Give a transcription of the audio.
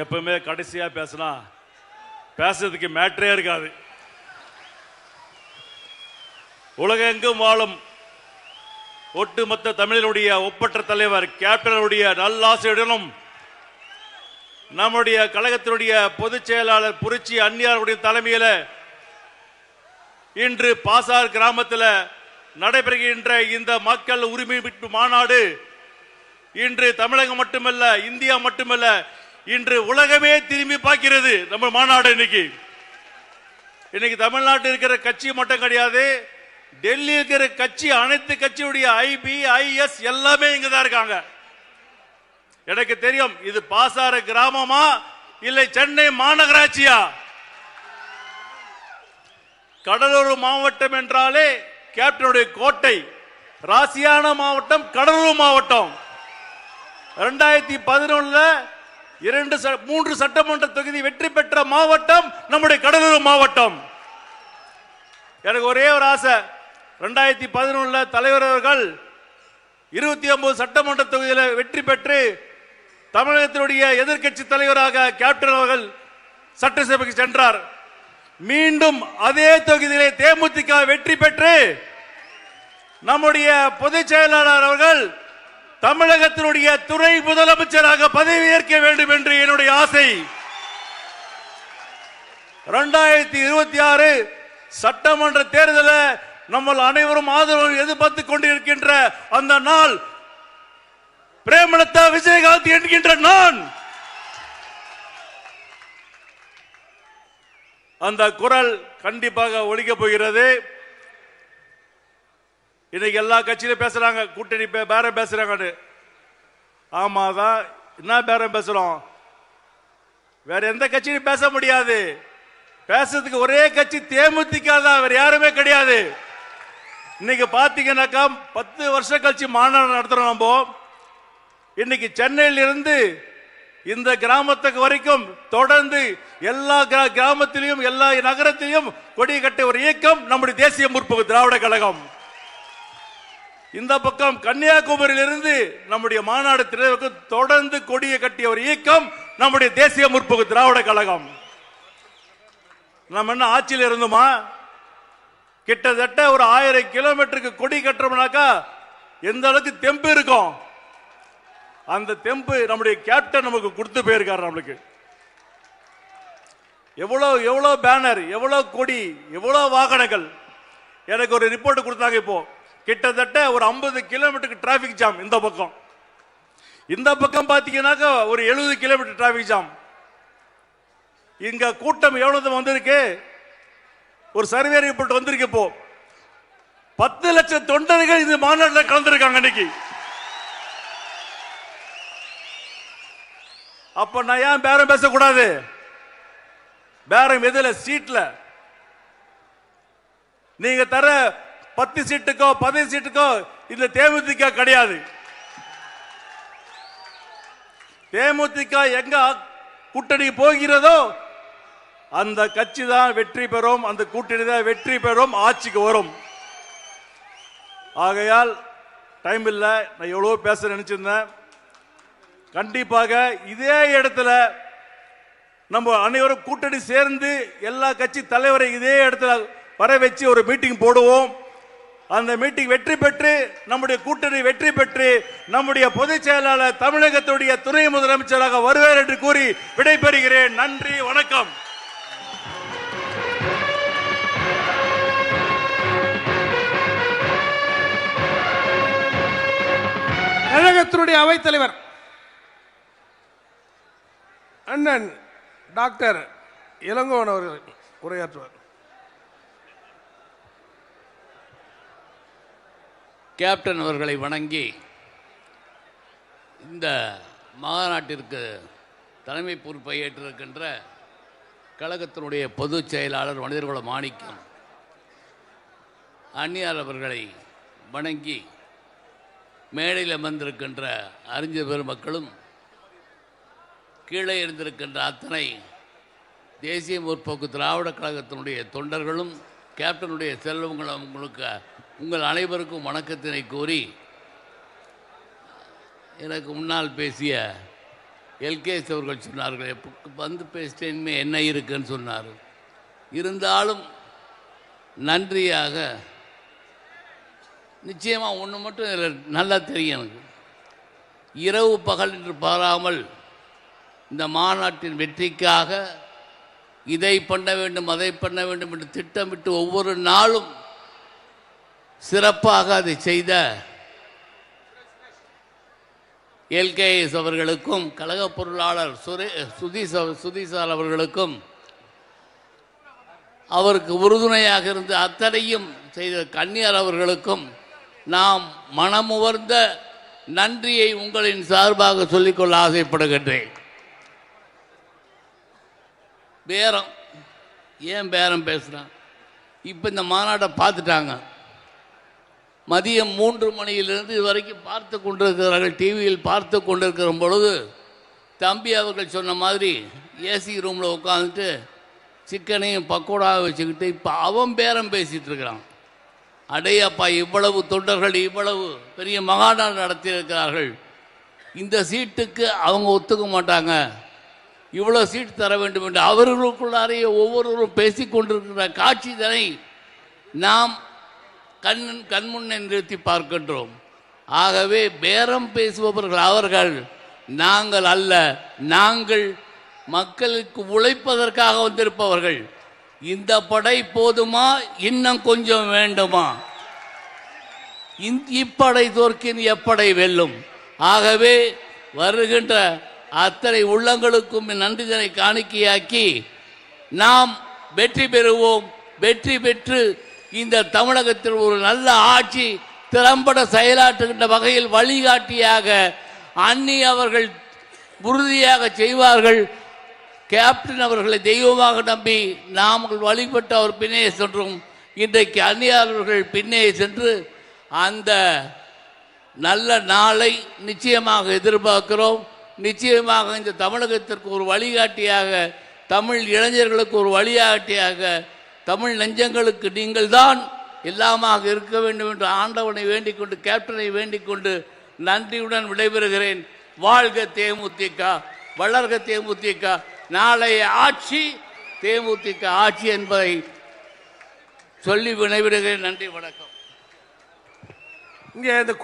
எப்பவுமே கடைசியா பேசினா பேசுறதுக்கு மேட்டரே இருக்காது. உலகெங்கும் வாழும் ஒட்டுமொத்த தமிழனுடைய ஒப்பற்ற தலைவர் கேப்டனுடைய நல்லாசையுடனும் நம்முடைய கழகத்தினுடைய பொதுச் செயலாளர் புரட்சி அந்நியாருடைய தலைமையில இன்று பாசார் கிராமத்தில் நடைபெறுகின்ற இந்த மக்கள் உரிமை மீட்பு மாநாடு இன்று தமிழகம் மட்டுமல்ல இந்தியா மட்டுமல்ல இன்று உலகமே திரும்பி பார்க்கிறது நம்ம மாநாடு இன்னைக்கு. இன்னைக்கு தமிழ்நாட்டில் இருக்கிற கட்சி மட்டும் கிடையாது டெல்லி இருக்கிற கட்சி அனைத்து கட்சியுடைய ஐபி ஐஎஸ் எல்லாமே இங்க தான் இருக்காங்க. எனக்கு தெரியும் இது பாசார கிராமமா இல்லை சென்னை மாநகராட்சியா? கடலூர் மாவட்டம் என்றாலே கேப்டனுடைய கோட்டை ராசியான மாவட்டம் கடலூர் மாவட்டம். ரெண்டாயிரத்தி பதினொன்னுல இரண்டு ச- மூன்று சட்டமன்ற தொகுதி வெற்றி பெற்ற மாவட்டம் நம்முடைய கடலூர் மாவட்டம். எனக்கு ஒரே ஒரு ஆசை. ரெண்டாயிரத்தி பதினொன்னுல தலைவர் அவர்கள் இருபத்தி ஒன்பது சட்டமன்ற தொகுதியில் வெற்றி பெற்று தமிழகத்தினுடைய எதிர்க்கட்சி தலைவராக கேப்டன் அவர்கள் சட்டசபைக்கு சென்றார். மீண்டும் அதே தொகுதியிலே தேமுதிக வெற்றி பெற்று நம்முடைய பொதுச் செயலாளர் அவர்கள் தமிழகத்தினுடைய துறை முதலமைச்சராக பதவியேற்க வேண்டும் என்று என்னுடைய ஆசை. இரண்டாயிரத்தி இருபத்தி ஆறு சட்டமன்ற தேர்தலில் நம்ம அனைவரும் ஆதரவு எதிர்பார்த்துக் கொண்டிருக்கின்ற அந்த நாள் பிரேமலதா விஜயகாந்த் என்கின்ற நான். அந்த குரல் கண்டிப்பாக ஒழிக்க போகிறது. இன்னைக்கு எல்லா கட்சியிலும் பேசுறாங்க கூட்டணி பே- பேரம் பேசுறாங்கன்னு. ஆமாதான் என்ன பேரம் பேசுறோம்? வேற எந்த கட்சியும் பேச முடியாது. பேசுறதுக்கு ஒரே கட்சி தேமுதிக தான் வேற யாருமே கிடையாது. இன்னைக்கு பாத்தீங்கன்னாக்கா பத்து வருஷம் கழிச்சு மாநாடு நடத்துறோம் நம்ம. இன்னைக்கு சென்னையில இருந்து இந்த கிராமத்துக்கு வரைக்கும் தொடர்ந்து எல்லா கிரா- கிராமத்திலையும் எல்லா நகரத்திலையும் கொடி கட்ட ஒரு இயக்கம் நம்முடைய தேசிய முற்போக்கு திராவிட கழகம். இந்த பக்கம் கன்னியாகுமரியிலிருந்து நம்முடைய மாநாடு திரைக்கு தொடர்ந்து கொடியை கட்டிய ஒரு இயக்கம் நம்முடைய தேசிய முற்போக்கு திராவிட கழகம். நம்ம என்ன ஆட்சியில் இருந்தோமா? கிட்டத்தட்ட ஒரு ஆயிரம் கிலோமீட்டருக்கு கொடி கட்டுறோம்னாக்கா எந்த அளவுக்கு தெம்பு இருக்கும்? அந்த தெம்பு நம்முடைய கேப்டன் நமக்கு கொடுத்து போயிருக்காரு நம்மளுக்கு. எவ்வளோ எவ்வளோ பேனர் எவ்வளோ கொடி எவ்வளோ வாகனங்கள்? எனக்கு ஒரு ரிப்போர்ட் கொடுத்தாங்க இப்போது கிட்டத்தட்ட ஒரு 50 கிலோமீட்டருக்கு டிராஃபிக் ஜாம் இந்த பக்கம். இந்த பக்கம் பார்த்தீங்கன்னாக்கா ஒரு 70 கிலோமீட்டர் டிராஃபிக் ஜாம் இங்க கூட்டம் எவ்வளவு வந்திருக்கு? ஒரு சர்வே ரிப்போர்ட் வந்திருக்கு இப்போ. பத்து லட்சம் தொண்டர்கள் இந்த மாநாட்டில் கலந்துருக்காங்க இன்னைக்கு அப்ப நான் ஏன் பேரம் பேசக்கூடாது? பேரம் எதுல? சீட்ல. நீங்க தர பத்து சீட்டுக்கோ பதினஞ்சு சீட்டுக்கோ இந்த தேமுதிக கிடையாது. தேமுதிக எங்க கூட்டணி போகிறதோ அந்த கட்சி தான் வெற்றி பெறும் அந்த கூட்டணி தான் வெற்றி பெறும் ஆட்சிக்கு வரும். ஆகையால் டைம் இல்லை நான் எவ்வளோ பேச நினைச்சிருந்தேன். கண்டிப்பாக இதே இடத்துல நம்ம அனைவரும் கூட்டணி சேர்ந்து எல்லா கட்சி தலைவரை இதே இடத்துல வர வச்சு ஒரு மீட்டிங் போடுவோம். அந்த மீட்டிங் வெற்றி பெற்று நம்முடைய கூட்டணி வெற்றி பெற்று நம்முடைய பொதுச் செயலாளர் தமிழகத்துடைய துணை முதலமைச்சராக வருவார் என்று கூறி விடைபெறுகிறேன். நன்றி வணக்கம். கழகத்தினுடைய அவைத்தலைவர் அண்ணன் டாக்டர் இளங்கோவன் அவர்கள் உரையாற்றுவார். கேப்டன் அவர்களை வணங்கி இந்த மாநாட்டிற்கு தலைமை பொறுப்பை ஏற்றிருக்கின்ற கழகத்தினுடைய பொதுச் செயலாளர் மனிதர்குல மாணிக்கம் அந்நியார் அவர்களை வணங்கி மேடையில் அமர்ந்திருக்கின்ற அறிஞர் பெருமக்களும் கீழே இருந்திருக்கின்ற அத்தனை தேசிய முற்போக்கு திராவிட கழகத்தினுடைய தொண்டர்களும் கேப்டனுடைய செல்வங்களும் உங்களுக்கு உங்கள் அனைவருக்கும் வணக்கத்தினை கூறி எனக்கு முன்னால் பேசிய எல்கேஎஸ் அவர்கள் சொன்னார்கள் எப்போ வந்து பேசிட்டேன்மே என்ன இருக்குன்னு சொன்னார். இருந்தாலும் நன்றியாக நிச்சயமாக ஒன்று மட்டும் இதில் நல்லா தெரியும் எனக்கு. இரவு பகல் என்று பாராமல் இந்த மாநாட்டின் வெற்றிக்காக இதை பண்ண வேண்டும் அதை பண்ண வேண்டும் என்று திட்டமிட்டு ஒவ்வொரு நாளும் சிறப்பாக அதை செய்த எல்கேஎஸ் அவர்களுக்கும் கழக பொருளாளர் சுரே சுதீஸ் சுதீசார் அவர்களுக்கும் அவருக்கு உறுதுணையாக இருந்து அத்தனையும் செய்த கன்னியார் அவர்களுக்கும் நாம் மனமுவர்ந்த நன்றியை உங்களின் சார்பாக சொல்லிக்கொள்ள ஆசைப்படுகின்றேன். பேரம் ஏன் பேரம் பேசுகிறான் இப்போ இந்த மாநாட்டை பார்த்துட்டாங்க. மதியம் மூன்று மணியிலிருந்து இதுவரைக்கும் பார்த்து கொண்டிருக்கிறார்கள் டிவியில் பார்த்து கொண்டிருக்கிற பொழுது தம்பி அவர்கள் சொன்ன மாதிரி ஏசி ரூமில் உட்காந்துட்டு சிக்கனையும் பக்கோடாவை வச்சுக்கிட்டு இப்போ அவன் பேரம் பேசிகிட்டு இருக்கிறான். அடையப்பா இவ்வளவு தொண்டர்கள் இவ்வளவு பெரிய மகாநாடு நடத்தியிருக்கிறார்கள். இந்த சீட்டுக்கு அவங்க ஒத்துக்க மாட்டாங்க. இவ்வளோ சீட் தர வேண்டும் என்று அவர்களுக்குள்ளாரையே ஒவ்வொருவரும் பேசி கொண்டிருக்கிற காட்சி தனை நாம் கண் கண்முன்னே நிறுத்தி பார்க்கின்றோம். ஆகவே பேரம் பேசுபவர்கள் அவர்கள் நாங்கள் அல்ல நாங்கள் மக்களுக்கு உழைப்பதற்காக வந்திருப்பவர்கள். இந்த படை போதுமா? இன்னும் கொஞ்சம் வேண்டுமா? இப்படை தோற்கின் எப்படை வெல்லும்? ஆகவே வருகின்ற அத்தனை உள்ளங்களுக்கும் நன்றிதனை காணிக்கையாக்கி நாம் வெற்றி பெறுவோம். வெற்றி பெற்று இந்த தமிழகத்தில் ஒரு நல்ல ஆட்சி திறம்பட செயலாற்றுகின்ற வகையில் வழிகாட்டியாக அன்னி அவர்கள் உறுதியாக செய்வார்கள். கேப்டன் அவர்களை தெய்வமாக நம்பி நாங்கள் வழிபட்டு அவர் பின்னே சென்றோம். இன்றைக்கு அந்நியாளர்கள் பின்னே சென்று அந்த நல்ல நாளை நிச்சயமாக எதிர்பார்க்கிறோம். நிச்சயமாக இந்த தமிழகத்திற்கு ஒரு வழிகாட்டியாக தமிழ் இளைஞர்களுக்கு ஒரு வழிகாட்டியாக தமிழ் நெஞ்சங்களுக்கு நீங்கள் தான் எல்லாமாக இருக்க வேண்டும் என்று ஆண்டவனை வேண்டிக் கொண்டு கேப்டனை வேண்டிக் கொண்டு நன்றியுடன் விடைபெறுகிறேன். வாழ்க தேமுதிக வளர்க தேமுதிக நாளைய ஆட்சி தேமுதிக ஆட்சி என்பதை சொல்லி வினைவிடுகிறேன் நன்றி வணக்கம். இங்கே இந்த